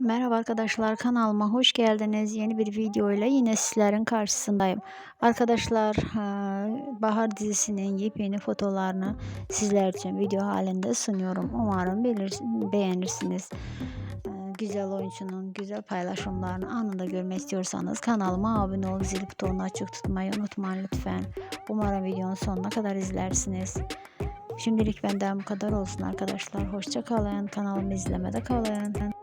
Merhaba arkadaşlar kanalıma hoş geldiniz. Yeni bir video ile yine sizlerin karşısındayım. Arkadaşlar Bahar dizisinin yepyeni fotolarını sizler için video halinde sunuyorum. Umarım beğenirsiniz. Güzel oyuncunun güzel paylaşımlarını anında görmek istiyorsanız kanalıma abone olup zil butonunu açık tutmayı unutmayın lütfen. Umarım videonun sonuna kadar izlersiniz. Şimdilik benden bu kadar olsun arkadaşlar. Hoşça kalın. Kanalımı izlemede kalın.